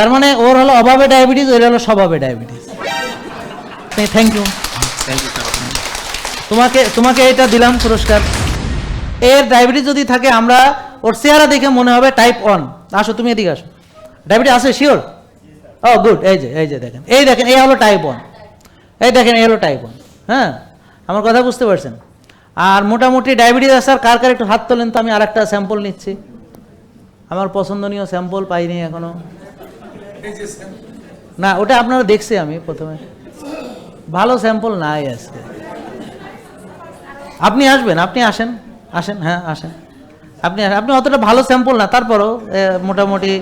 তার মানে ওর হলো অভাবে ডায়াবেটিস ওর হলো স্বভাবে ডায়াবেটিস থ্যাংক ইউ তোমাকে তোমাকে এটা দিলাম পুরস্কার। এর ডায়াবেটিস যদি থাকে আমরা ওর চেহারা দেখে মনে হবে টাইপ অন আসো তুমি এদিকে আসো। ডায়াবেটিস আছে শিওর ও গুড এই যে এই যে দেখেন। এই দেখেন এই হলো টাইপ ওয়ান এই দেখেন এই হলো টাইপ ওয়ান হ্যাঁ? আমার কথা বুঝতে পারছেন? আর মোটামুটি ডায়াবেটিস আসার কার কার একটু হাত তোলেন তো আমি আর একটা স্যাম্পল নিচ্ছি। আমার পছন্দনীয় স্যাম্পল পাইনি এখনও। না ওটা আপনারা দেখছি আমি প্রথমে। ভালো স্যাম্পল নাই আজকে। আপনি আসবেন আপনি আসেন আসেন হ্যাঁ আসেন। আপনি আসেন। আপনি অতটা ভালো স্যাম্পল না তারপরও মোটামুটি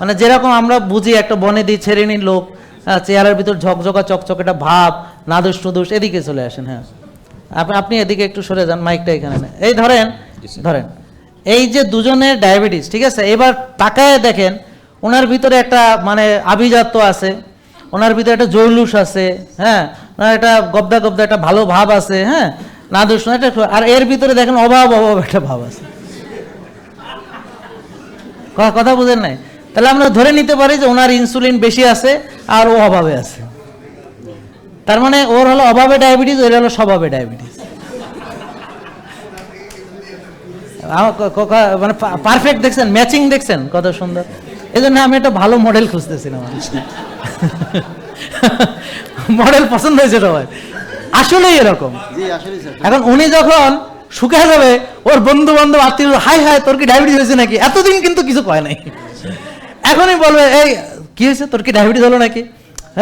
মানে যেরকম আমরা বুঝি একটা বনে দিই ছেড়েনির লোক আহ, চেহারার ভিতর ঝকঝকা চকচক একটা ভাব নাদুস টুদুস এদিকে চলে আসেন হ্যাঁ। আপনি আপনি এদিকে একটু সরে যান মাইকটা এখানে এই ধরেন ধরেন এই যে দুজনের ডায়াবেটিস ঠিক আছে? এবার তাকায় দেখেন ওনার ভিতরে একটা মানে আভিজাত্য আছে, ওনার ভিতরে একটা জৌলুস আছে হ্যাঁ ওনার একটা গবদা গবদা একটা ভালো ভাব আছে হ্যাঁ না দোষ একটা আর এর ভিতরে দেখেন অভাব অভাব একটা ভাব আছে। কথা বুঝেন নাই? তাহলে আমরা ধরে নিতে পারি যে ওনার ইনসুলিন বেশি আছে আর ও অভাবে আছে। তার মানে ওর হলো অভাবে ডায়াবেটিস ওর হলো স্বভাবে ডায়াবেটিস মানে পারফেক্ট দেখছেন ম্যাচিং দেখছেন, কত সুন্দর। এই জন্য আমি একটা ভালো মডেল খুঁজতেছিলাম মডেল পছন্দ হয়েছে সবাই আসলেই এরকম। এখন উনি যখন শুকিয়ে যাবে ওর বন্ধু বান্ধব আত্মীয় হাই হাই তোর কি ডায়াবেটিস হয়েছে নাকি? এতদিন কিন্তু কিছু কয় নাই। এখনই বলবে এই কি হয়েছে? তোর কি ডায়াবেটিস হলো নাকি?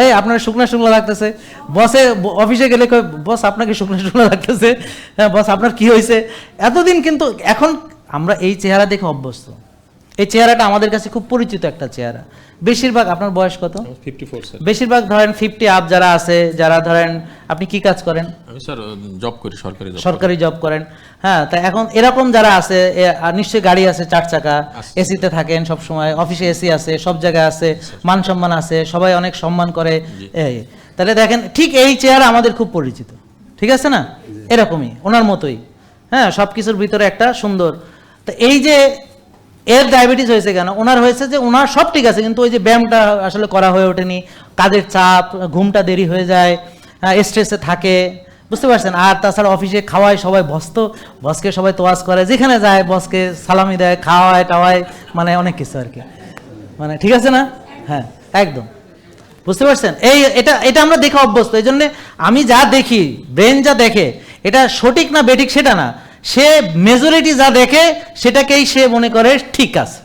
এই আপনার শুকনো শুকনো লাগতেছে। বসে অফিসে গেলে কয়, বস আপনাকে শুকনো শুকনো লাগতেছে। হ্যাঁ বস আপনার কি হয়েছে? এতদিন কিন্তু এখন আমরা এই চেহারা দেখে অভ্যস্ত। এই চেহারাটা আমাদের কাছে খুব পরিচিত একটা চেহারা। বেশিরভাগ আপনার বয়স কত? বেশিরভাগ ধরেন ফিফটি আপ যারা আছে যারা ধরেন আপনি কি কাজ করেন? আমি স্যার জব করি সরকারি জব সরকারি জব করেন। হ্যাঁ তা এখন এরকম যারা আছে নিশ্চয়ই গাড়ি আছে চার চাকা এসিতে থাকেন সব সময় অফিসে এসি আছে সব জায়গায় আছে মান সম্মান আছে সবাই অনেক সম্মান করে এই। তাহলে দেখেন ঠিক এই চেহারা আমাদের খুব পরিচিত। ঠিক আছে না? এরকমই ওনার মতোই। হ্যাঁ সব কিছুর ভিতরে একটা সুন্দর। তো এই যে এর ডায়াবেটিস হয়েছে কেন? ওনার হয়েছে যে ওনার সব ঠিক আছে, কিন্তু ওই যে ব্যায়ামটা আসলে করা হয়ে ওঠেনি, কাজের চাপ, ঘুমটা দেরি হয়ে যায় স্ট্রেসে থাকে, বুঝতে পারছেন? আর তাছাড়া অফিসে খাওয়ায় সবাই বসতো, বসকে সবাই তোয়াজ করে, যেখানে যায় বসকে সালামি দেয়, খাওয়ায় টাওয়ায় মানে অনেক কিছু আর কি। মানে ঠিক আছে না? হ্যাঁ একদম। বুঝতে পারছেন? এই এটা এটা আমরা দেখে অভ্যস্ত, এই জন্যে আমি যা দেখি ব্রেন যা দেখে, এটা সঠিক না বেঠিক সেটা না। সে মেজরিটি যা দেখে, সেটাকেই সে মনে করে ঠিক আছে।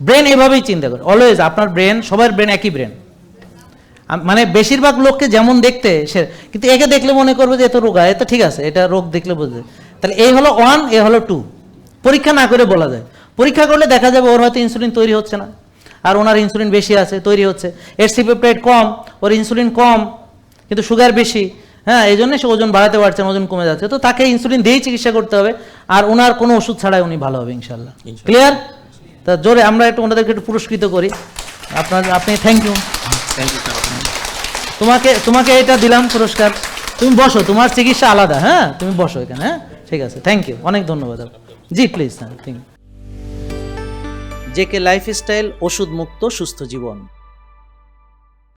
ব্রেন এভাবেই চিন্তা করে। অলওয়েজ আপনার ব্রেন সবার ব্রেন একই ব্রেন মানে বেশিরভাগ লোককে যেমন দেখতে সে, কিন্তু একে দেখলে মনে করবে যে এত রোগা এত ঠিক আছে, এটা রোগ দেখলে বুঝবে তাহলে এই হলো ওয়ান এ হলো টু পরীক্ষা না করে বলা যায়। পরীক্ষা করলে দেখা যাবে ওর হয়তো ইনসুলিন তৈরি হচ্ছে না। আর ওনার ইনসুলিন বেশি আছে, তৈরি হচ্ছে। এর সিপেপটাইড কম, ওর ইনসুলিন কম, কিন্তু সুগার বেশি। হ্যাঁ এই জন্য সে ওজন বাড়াতে পারছে ওজন কমে যাচ্ছে। তো তাকে ইনসুলিন দিয়েই চিকিৎসা করতে হবে আর ওনার কোনো ওষুধ ছাড়াই উনি ভালো হবে ইনশাল্লাহ ক্লিয়ার তা জোরে আমরা একটু ওনাদেরকে একটু পুরস্কৃত করি। আপনার আপনি থ্যাংক ইউ থ্যাংক ইউ তোমাকে তোমাকে এটা দিলাম পুরস্কার। তুমি বসো তোমার চিকিৎসা আলাদা হ্যাঁ? তুমি বসো এখানে হ্যাঁ? ঠিক আছে থ্যাংক ইউ অনেক ধন্যবাদ জি প্লিজ হ্যাঁ থ্যাংক ইউ জেকে লাইফস্টাইল ওষুধ মুক্ত সুস্থ জীবন।